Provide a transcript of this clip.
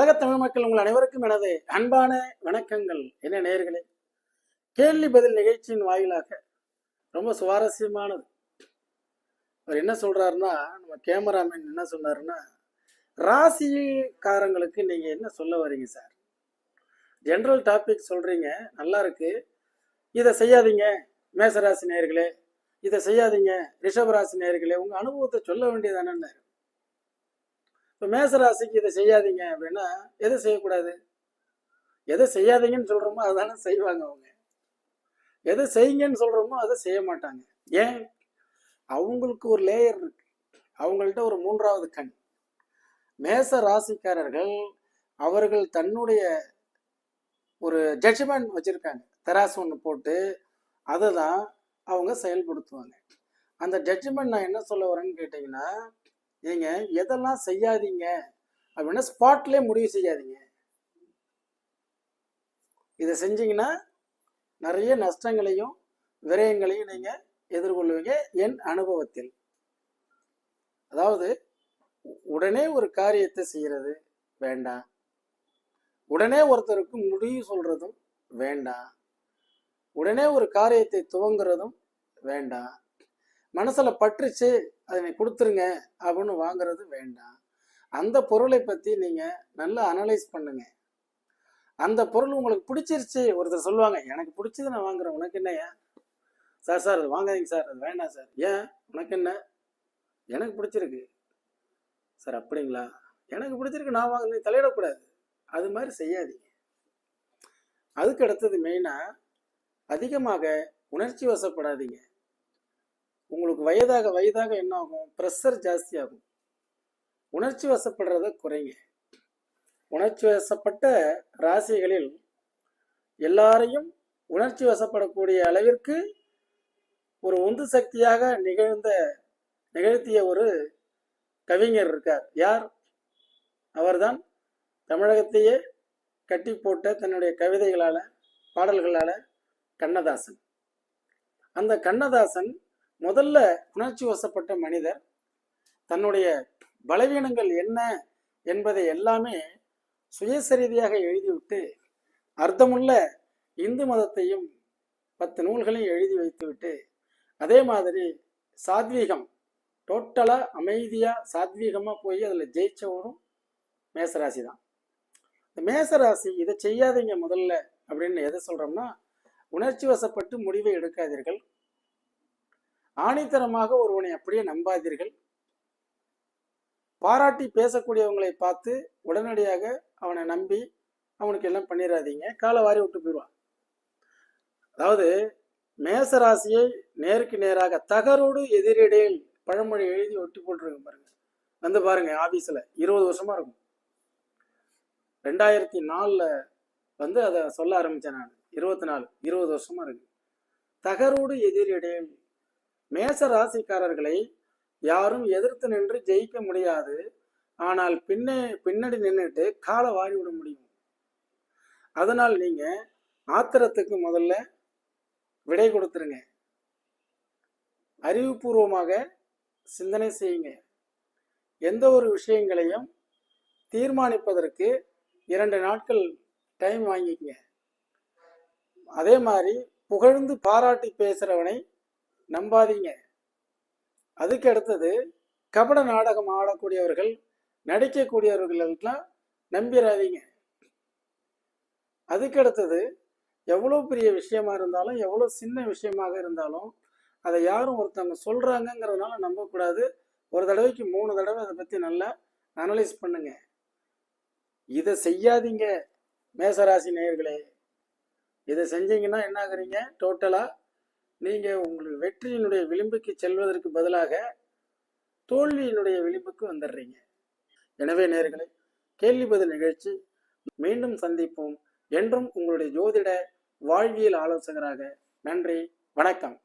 உலக தமிழ் மக்கள் உங்கள் அனைவருக்கும் எனது அன்பான வணக்கங்கள். என்ன நேயர்களே கேள்வி பதில் நிகழ்ச்சியின் வாயிலாக ரொம்ப சுவாரஸ்யமானது. அவர் என்ன சொல்றாருன்னா நம்ம கேமராமேன் என்ன சொன்னாருன்னா ராசிக்காரங்களுக்கு நீங்க என்ன சொல்ல வரீங்க சார் ஜென்ரல் டாபிக் சொல்றீங்க நல்லா இருக்கு. இதை செய்யாதீங்க மேசராசி நேர்களே இதை செய்யாதீங்க ரிஷபராசி நேர்களே உங்க அனுபவத்தை சொல்ல வேண்டியதானே இப்போ மேசராசிக்கு இதை செய்யாதீங்க அப்படின்னா எதை செய்யக்கூடாது? எதை செய்யாதீங்கன்னு சொல்கிறோமோ அதானே செய்வாங்க அவங்க. எதை செய்யுங்கன்னு சொல்கிறோமோ அதை செய்ய மாட்டாங்க. ஏன்? அவங்களுக்கு ஒரு லேயர் இருக்கு. அவங்கள்ட்ட ஒரு மூன்றாவது கண். மேச ராசிக்காரர்கள் அவர்கள் தன்னுடைய ஒரு ஜட்ஜ்மெண்ட் வச்சுருக்காங்க. தராசு ஒன்று போட்டு அதை தான் அவங்க செயல்படுத்துவாங்க. அந்த ஜட்ஜ்மெண்ட் நான் என்ன சொல்ல வரேன்னு கேட்டிங்கன்னா ஏங்க எதெல்லாம் செய்யாதீங்க? அப்படின்னா ஸ்பாட்லேயே முடிவு செய்யாதீங்க. இதை செஞ்சீங்கன்னா நிறைய நஷ்டங்களையும் விரயங்களையும் நீங்கள் எதிர்கொள்வீங்க என் அனுபவத்தில். அதாவது உடனே ஒரு காரியத்தை செய்கிறது வேண்டாம் உடனே ஒருத்தருக்கு முடிவு சொல்கிறதும் வேண்டாம் உடனே ஒரு காரியத்தை துவங்குறதும் வேண்டாம் மனசில் பற்றுச்சு அதனை கொடுத்துருங்க அப்படின்னு வாங்குறது வேண்டாம். அந்த பொருளை பற்றி நீங்கள் நல்லா அனலைஸ் பண்ணுங்க. அந்த பொருள் உங்களுக்கு பிடிச்சிருச்சு ஒருத்தர் சொல்லுவாங்க எனக்கு பிடிச்சது நான் வாங்குறேன் உனக்கு என்னையா சார் சார் அது வாங்காதீங்க சார் அது வேண்டாம் சார். ஏன்? உனக்கு என்ன? எனக்கு பிடிச்சிருக்கு. சார் அப்படிங்களா? எனக்கு பிடிச்சிருக்கு நான் வாங்க தலையிடக்கூடாது. அது மாதிரி செய்யாதீங்க. அதுக்கு அடுத்தது மெயினாக அதிகமாக உணர்ச்சி வசப்படாதீங்க. உங்களுக்கு வயதாக வயதாக என்ன ஆகும் ப்ரெஷர் ஜாஸ்தியாகும். உணர்ச்சி வசப்படுறத குறைங்க. உணர்ச்சி வசப்பட்ட ராசிகளில் எல்லாரையும் உணர்ச்சி வசப்படக்கூடிய அளவிற்கு ஒரு உந்து சக்தியாக நிகழ்ந்த நிகழ்த்திய ஒரு கவிஞர் இருக்கார். யார்? அவர்தான் தமிழகத்தையே கட்டி போட்ட தன்னுடைய கவிதைகளால் பாடல்களால் கண்ணதாசன். அந்த கண்ணதாசன் முதல்ல உணர்ச்சி வசப்பட்ட மனிதர் தன்னுடைய பலவீனங்கள் என்ன என்பதை எல்லாமே சுயசரிதியாக எழுதிவிட்டு அர்த்தமுள்ள இந்து மதத்தையும் பத்து நூல்களையும் எழுதி வைத்துவிட்டு அதே மாதிரி சாத்வீகம் டோட்டலாக அமைதியாக சாத்வீகமாக போய் அதில் ஜெயிச்சவரும் மேசராசி தான் இந்த மேசராசி இதை செய்யாதீங்க முதல்ல அப்படின்னு எதை சொல்கிறோம்னா உணர்ச்சி வசப்பட்டு முடிவை எடுக்காதீர்கள். ஆணித்தரமாக ஒருவனை அப்படியே நம்பாதீர்கள். பாராட்டி பேசக்கூடியவங்களை பார்த்து உடனடியாக அவனை நம்பி அவனுக்கு எல்லாம் பண்ணிடாதீங்க காலை வாரி விட்டு போயிடுவான். அதாவது மேசராசியை நேருக்கு நேராக தகரோடு எதிரிடையில் பழமொழி எழுதி ஒட்டி போட்டுருங்க பாருங்க. வந்து பாருங்க ஆபீஸ்ல இருபது வருஷமா இருக்கும். ரெண்டாயிரத்தி நாலுல வந்து அதை சொல்ல ஆரம்பிச்சேன் நான். இருபத்தி நாலு இருபது வருஷமா இருக்கு. தகரோடு எதிரிடையில் மேச ராசிக்காரர்களை யாரும் எதிர்த்து நின்று ஜெயிக்க முடியாது. ஆனால் பின்னே பின்னாடி நின்றுட்டு காலை வாரி விட முடியும். அதனால் நீங்க ஆத்திரத்துக்கு முதல்ல விடை கொடுத்துருங்க. அறிவுபூர்வமாக சிந்தனை செய்யுங்க. எந்த ஒரு விஷயங்களையும் தீர்மானிப்பதற்கு இரண்டு நாட்கள் டைம் வாங்கிக்கங்க. அதே மாதிரி புகழ்ந்து பாராட்டி பேசுறவனை நம்பாதீங்க. அதுக்கு அடுத்தது கபட நாடகம் ஆடக்கூடியவர்கள் நடிக்கக்கூடியவர்களெல்லாம் நம்பிடாதீங்க அதுக்கு அடுத்தது எவ்வளோ பெரிய விஷயமா இருந்தாலும் எவ்வளோ சின்ன விஷயமாக இருந்தாலும் அதை யாரும் ஒருத்தவங்க சொல்கிறாங்கங்கிறதுனால நம்பக்கூடாது. ஒரு தடவைக்கு மூணு தடவை அதை பற்றி நல்லா அனலைஸ் பண்ணுங்க. இதை செய்யாதீங்க மேசராசி நேயர்களே. இதை செஞ்சீங்கன்னா என்ன ஆகுறீங்க டோட்டலாக நீங்கள் உங்களுக்கு வெற்றியினுடைய விளிம்புக்கு செல்வதற்கு பதிலாக தோல்வியினுடைய விளிம்புக்கு வந்துடுறீங்க. எனவே நேர்களை கேள்வி பதில் நிகழ்ச்சி மீண்டும் சந்திப்போம் என்றும் உங்களுடைய ஜோதிட வாழ்வியல் ஆலோசகராக நன்றி வணக்கம்.